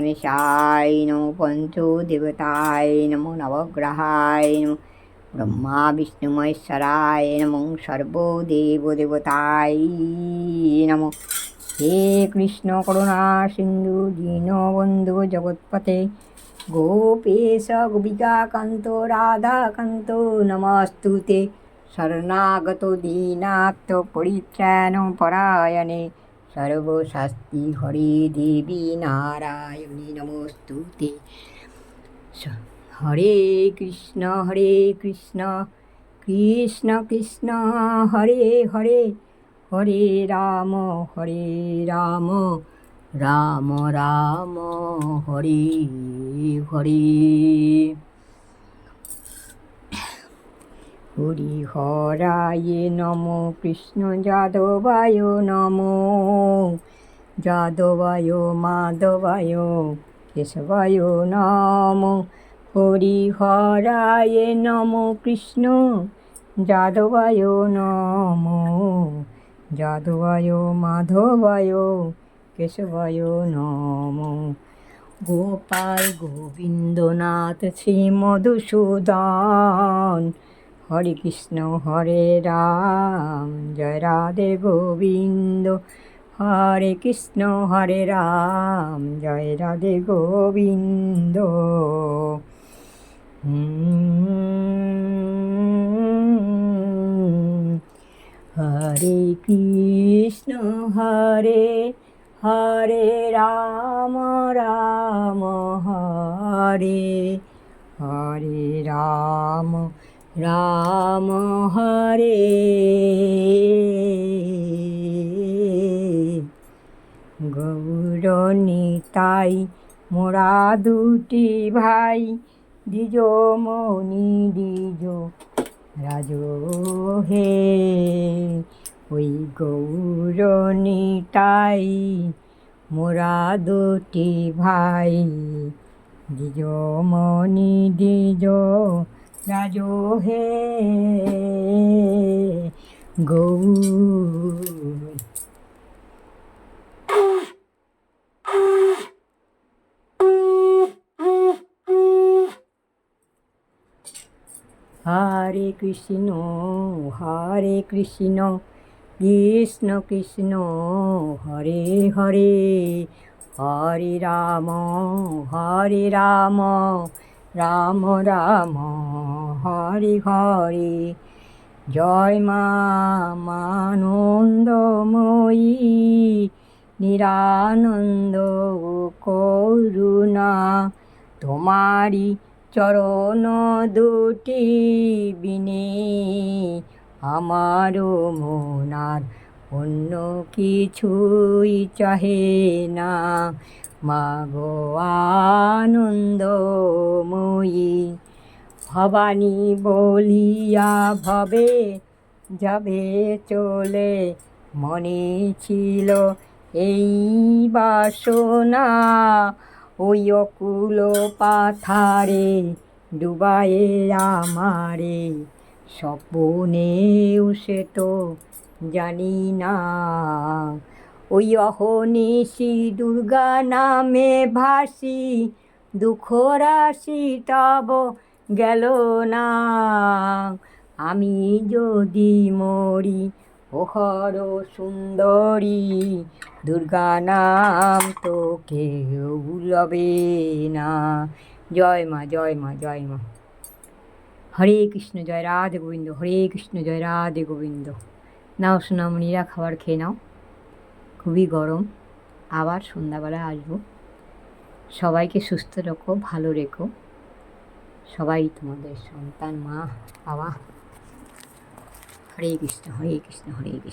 গণেশায় নমো পঞ্চদেবতায় নমো নবগ্রহায় নমো ব্রহ্মা বিষ্ণু মহেশ্বরায় নমো সর্বদেবদেবতায় নমো হে কৃষ্ণ করুণা সিন্ধু দীনবন্ধু জগৎপতে গোপেশ গোপিকাকান্ত রাধাকান্ত নমস্তুতে শরণাগত দীনাক্ত পরিত্রাণ পরায়ণে সর্বশাস্তি হরে দেবী নারায়ণী নমস্তুতে হরে কৃষ্ণ হরে কৃষ্ণ কৃষ্ণ কৃষ্ণ, হরে হরে হরে রাম হরে রাম রাম রাম, হরে হরে। হরি হরায় নম কৃষ্ণ যাদবায় নম। যাদবায়, মাধবায়, কেশবায় নম। হরি হরায় নম কৃষ্ণ যাদবায় নম। যাদবায়, মাধবায়, কেশবায় নম। গোপাল গোবিন্দনাথ শ্রী মধুসূদন। হরে কৃষ্ণ, হরে রাম, জয় রাধে গোবিন্দ। হরে কৃষ্ণ, হরে রাম, জয় রাধে গোবিন্দ। হরে কৃষ্ণ, হরে হরে রাম রাম, হরে হরে রাম। রাম হরে। গৌরনিতাই মোরা দুটি ভাই, দ্বিজ মনি দ্বিজ রাজ হে। ওই গৌরনিতাই মোরা দুটি ভাই, দ্বিজ মনি দ্বিজ রাজ হে গৌর। হরে কৃষ্ণ হরে কৃষ্ণ কৃষ্ণ কৃষ্ণ, হরে হরে হরে রাম হরে রাম রাম রাম। হরে হরে। জয় মা মানন্দময়ী। নিরানন্দ করুণা। তোমারি চরণ দুটি বিনে আমারও মনার অন্য কিছুই চাহে না। মাগো আনন্দময়ী। ভবানী বলিয়া ভবে, যাবে চলে মনে ছিল এই বাসনা। ওই অকুল পাথারে ডুবায়ে আমারে স্বপ্নেও সে তো জানি না। ওই অহনিশি দুর্গা নামে ভাসি, দুঃখ রাশি তব গেল না। আমি যদি মরি ওহর সুন্দরী, দুর্গা নাম তো কেউ না। জয় মা জয় মা জয় মা। হরে কৃষ্ণ, জয় রাধে গোবিন্দ, হরে কৃষ্ণ, জয় রাধে গোবিন্দ। নাও সোনামণিরা, খাবার খেয়ে নাও। খুবই গরম। আবার সন্ধ্যাবেলায় আসব। সবাইকে সুস্থ রেখো, ভালো রেখো। সবাই তোমাদের সন্তান মা বাবা হরে কৃষ্ণ হরে কৃষ্ণ হরে কৃষ্ণ